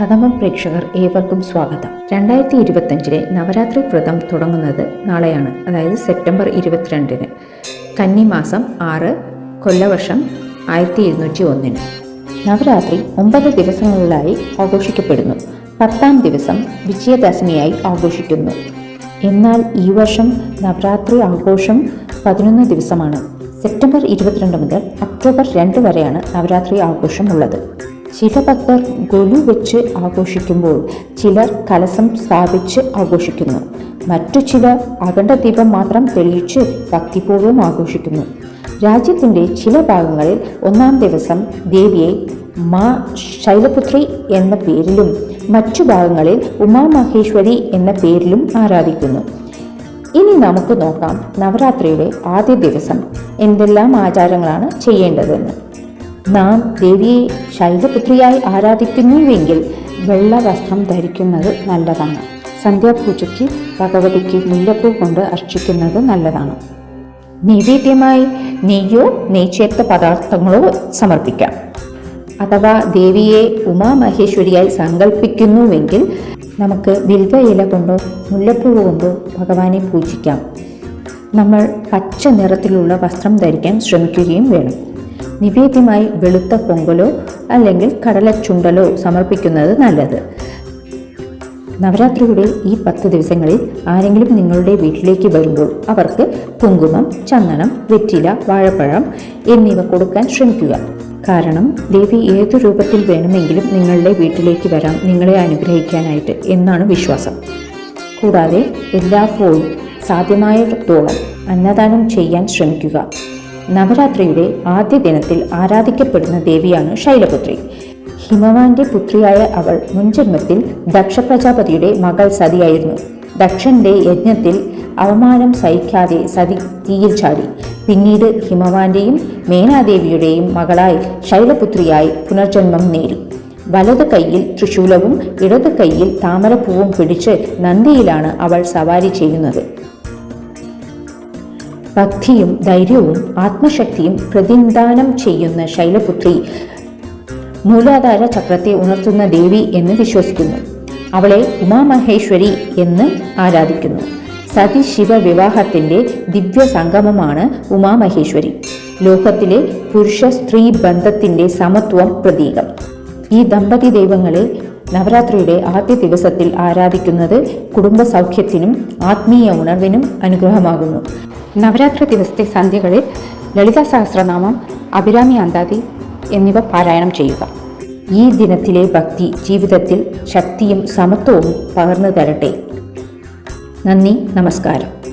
കഥമം പ്രേക്ഷകർ ഏവർക്കും സ്വാഗതം. രണ്ടായിരത്തി ഇരുപത്തഞ്ചിലെ നവരാത്രി വ്രതം തുടങ്ങുന്നത് നാളെയാണ് അതായത് സെപ്റ്റംബർ ഇരുപത്തിരണ്ടിന്. കന്നിമാസം ആറ് കൊല്ലവർഷം ആയിരത്തി ഇരുന്നൂറ്റി ഒന്നിന്. നവരാത്രി ഒമ്പത് ദിവസങ്ങളിലായി ആഘോഷിക്കപ്പെടുന്നു. പത്താം ദിവസം വിജയദശമിയായി ആഘോഷിക്കുന്നു. എന്നാൽ ഈ വർഷം നവരാത്രി ആഘോഷം പതിനൊന്ന് ദിവസമാണ്. സെപ്റ്റംബർ ഇരുപത്തിരണ്ട് മുതൽ ഒക്ടോബർ രണ്ട് വരെയാണ് നവരാത്രി ആഘോഷം ഉള്ളത്. ചില ഭക്തർ ഗൊലു വെച്ച് ആഘോഷിക്കുമ്പോൾ ചിലർ കലസം സ്ഥാപിച്ച് ആഘോഷിക്കുന്നു. മറ്റു ചിലർ അഖണ്ഡ ദീപം മാത്രം തെളിയിച്ച് ഭക്തിപൂർവം ആഘോഷിക്കുന്നു. രാജ്യത്തിന്റെ ചില ഭാഗങ്ങളിൽ ഒന്നാം ദിവസം ദേവിയെ മാ ശൈലപുത്രി എന്ന പേരിലും മറ്റു ഭാഗങ്ങളിൽ ഉമാമഹേശ്വരി എന്ന പേരിലും ആരാധിക്കുന്നു. ഇനി നമുക്ക് നോക്കാം നവരാത്രിയുടെ ആദ്യ ദിവസം എന്തെല്ലാം ആചാരങ്ങളാണ് ചെയ്യേണ്ടതെന്ന്. നാം ദേവിയെ ശൈലപുത്രിയായി ആരാധിക്കുന്നുവെങ്കിൽ വെള്ള വസ്ത്രം ധരിക്കുന്നത് നല്ലതാണ്. സന്ധ്യാപൂജയ്ക്ക് ഭഗവതിക്ക് മുല്ലപ്പൂ കൊണ്ട് അർച്ചിക്കുന്നത് നല്ലതാണ്. നൈവേദ്യമായി നെയ്യോ നെയ്ച്ചേർത്ത പദാർത്ഥങ്ങളോ സമർപ്പിക്കാം. അഥവാ ദേവിയെ ഉമാമഹേശ്വരിയായി സങ്കല്പിക്കുന്നുവെങ്കിൽ നമുക്ക് ബിൽവ ഇല കൊണ്ടോ മുല്ലപ്പൂ കൊണ്ടോ ഭഗവാനെ പൂജിക്കാം. നമ്മൾ പച്ച നിറത്തിലുള്ള വസ്ത്രം ധരിക്കാൻ ശ്രമിക്കുകയും വേണം. നിവേദ്യമായി വെളുത്ത പൊങ്കലോ അല്ലെങ്കിൽ കടലച്ചുണ്ടലോ സമർപ്പിക്കുന്നത് നല്ലത്. നവരാത്രിയുടെ ഈ പത്ത് ദിവസങ്ങളിൽ ആരെങ്കിലും നിങ്ങളുടെ വീട്ടിലേക്ക് വരുമ്പോൾ അവർക്ക് കുങ്കുമം ചന്ദനം വെറ്റില വാഴപ്പഴം എന്നിവ കൊടുക്കാൻ ശ്രമിക്കുക. കാരണം ദേവി ഏതു രൂപത്തിൽ വേണമെങ്കിലും നിങ്ങളുടെ വീട്ടിലേക്ക് വരാം നിങ്ങളെ അനുഗ്രഹിക്കാനായിട്ട് എന്നാണ് വിശ്വാസം. കൂടാതെ എല്ലാപ്പോഴും സാധ്യമായിടത്തോളം അന്നദാനം ചെയ്യാൻ ശ്രമിക്കുക. നവരാത്രിയുടെ ആദ്യ ദിനത്തിൽ ആരാധിക്കപ്പെടുന്ന ദേവിയാണ് ശൈലപുത്രി. ഹിമവാന്റെ പുത്രിയായ അവൾ മുൻജന്മത്തിൽ ദക്ഷ പ്രജാപതിയുടെ മകൾ സതിയായിരുന്നു. ദക്ഷന്റെ യജ്ഞത്തിൽ അവമാനം സഹിക്കാതെ സതി തീയിൽ ചാടി. പിന്നീട് ഹിമവാന്റെയും മേനാദേവിയുടെയും മകളായി ശൈലപുത്രിയായി പുനർജന്മം നേടി. വലത് കൈയിൽ തൃശൂലവും ഇടത് കൈയിൽ താമരപ്പൂവും പിടിച്ച് നന്ദിയിലാണ് അവൾ സവാരി ചെയ്യുന്നത്. ഭക്തിയും ധൈര്യവും ആത്മശക്തിയും പ്രതിനിധാനം ചെയ്യുന്ന ശൈലപുത്രി മൂലാധാര ചക്രത്തെ ഉണർത്തുന്ന ദേവി എന്ന് വിശ്വസിക്കുന്നു. അവളെ ഉമാമഹേശ്വരി എന്ന് ആരാധിക്കുന്നു. സതി ശിവ വിവാഹത്തിന്റെ ദിവ്യ സംഗമമാണ് ഉമാമഹേശ്വരി. ലോകത്തിലെ പുരുഷ സ്ത്രീ ബന്ധത്തിന്റെ സമത്വം പ്രതീകം. ഈ ദമ്പതി ദൈവങ്ങളെ നവരാത്രിയുടെ ആദ്യ ദിവസത്തിൽ ആരാധിക്കുന്നത് കുടുംബ സൗഖ്യത്തിനും ആത്മീയ ഉണർവിനും അനുഗ്രഹമാകുന്നു. നവരാത്രി ദിവസത്തെ സന്ധ്യകളിൽ ലളിത സഹസ്രനാമം അഭിരാമി അന്താതി എന്നിവ പാരായണം ചെയ്യുക. ഈ ദിനത്തിലെ ഭക്തി ജീവിതത്തിൽ ശക്തിയും സമത്വവും പകർന്നു തരട്ടെ. നന്ദി നമസ്കാരം.